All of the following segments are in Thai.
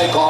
I icon.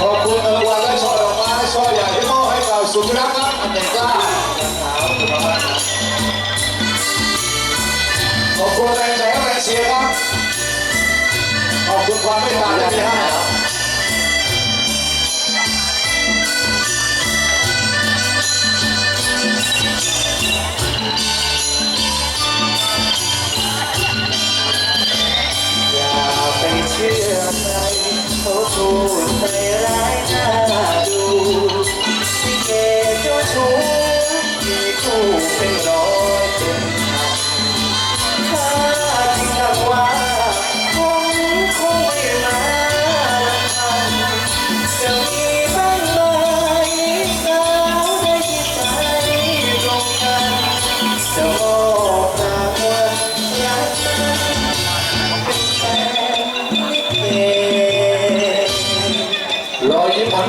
ขอบคุณรางวัลและช่อดอกไม้ช่อใหญ่ที่มอบให้กับสุนัขครัเดก้าขอบคุณแรงใจแรงเชียร์ครับขอบคุณความเมตตาที่มีให้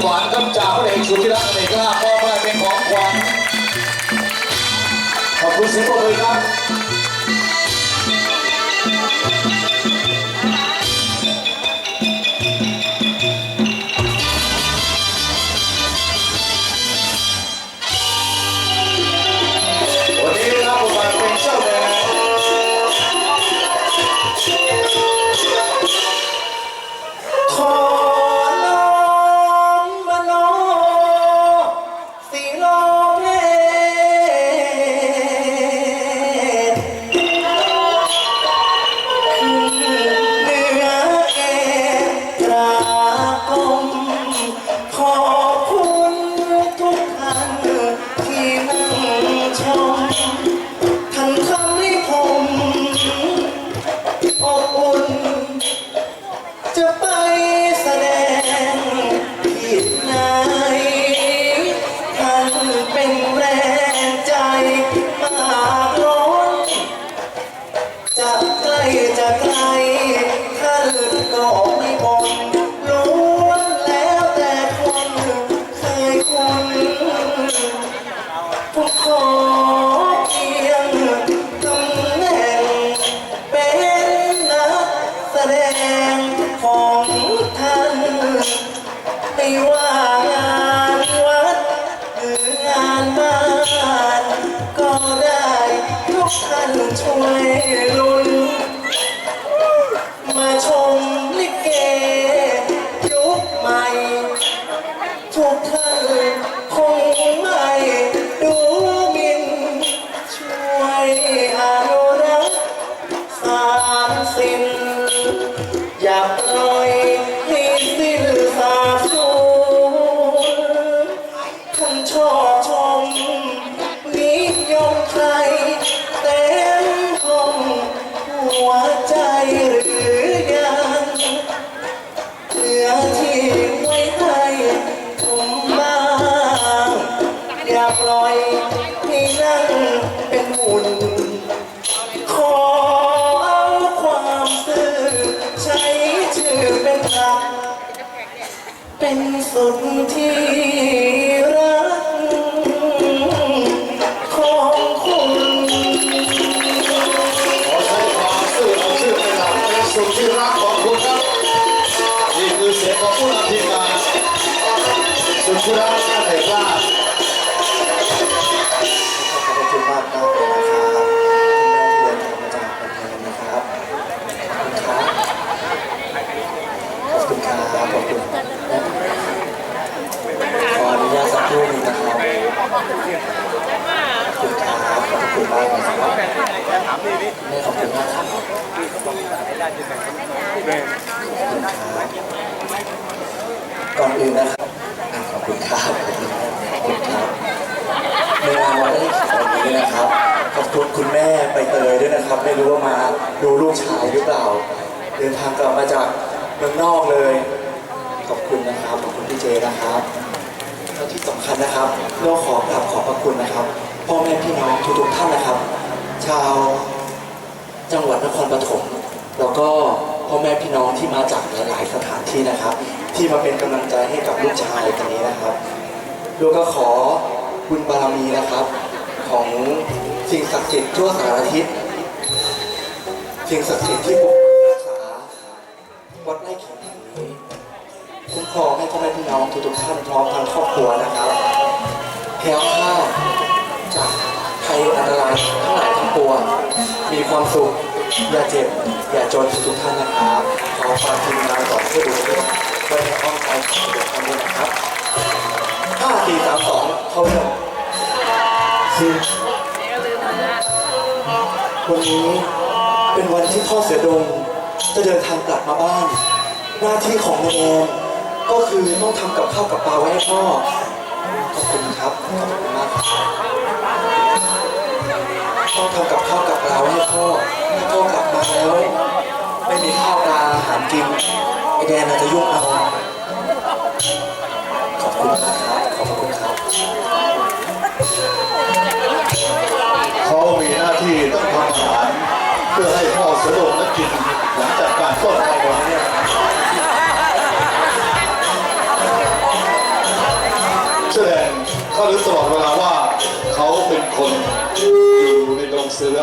หวานคำจาวระเอกสุดที่รักเอกล่าพ่อแม่เป็นของขวัญขอบคุณสิบโมเลยครับ ท่านช่วยลุ้น มาชมลิเกยุคใหม่ ทุกท่านคงไม่ดูหมิน ช่วยอนุรักษ์สารสิ้นอย่าปล่อยให้สิ้นสาบสูญท่านชอบชมนิยมใคร เป็ ก่อนอื่นนะครับอะขอบคุณครับขอบคุณครับในงานวันแรกของวันนี้นะครับขอบคุณคุณแม่ไปเตยด้วยนะครับ ไม่รู้ว่ามาดูลูกชายหรือเปล่า เดินทางกลับมาจากเมืองนอกเลย ขอบคุณนะครับ ขอบคุณพี่เจนะครับแล้วที่สำคัญนะครับเราขอกราบขอบพระคุณนะครับ พ่อแม่พี่น้องทุกๆท่านนะครับ ชาวจังหวัดนครปฐมแล้วก็ พ่อแม่พี่น้องที่มาจากหลาย ๆ สถานที่นะครับ ที่มาเป็นกำลังใจให้กับลูกชายคนนี้นะครับลูกก็ขอบุญบารมีนะครับ ของสิ่งศักดิ์สิทธิ์ทั่วสารทิศสิ่งศักดิ์สิทธิ์ที่ปกปักรักษาวัดไร่ขิงแห่งนี้คุ้มครองให้พ่อแม่พี่น้องทุกๆท่านพร้อมทั้งครอบครัวนะครับแคล้วคลาดจากภัยอันตราย มีความสุข อย่าเจ็บ อย่าจนทุกท่านนะครับขอฝากทีมงานต่อเพื่อดูด้วยไว้ในอ้อมใจของทุกท่านด้วยนะครับห้าสี่สามสองเขาเริ่มคือวันนี้เป็นวันที่พ่อเสือดงจะเดินทางกลับมาบ้าน หน้าที่ของนายแอนก็คือต้องทำกับข้าวกับปลาไว้ให้พ่อขอบคุณครับขอบคุณมากครับ แดนอาจจะยุ่งเอาขอบคุณมากครับ ขอบคุณครับเขามีหน้าที่ต้องทำอาหารเพื่อให้พ่อเสด็จและกินหลังจากการต้นไปวันนี้แสดงเขารู้ตลอดเวลาว่า เขาเป็นคนอยู่ในดงเสือ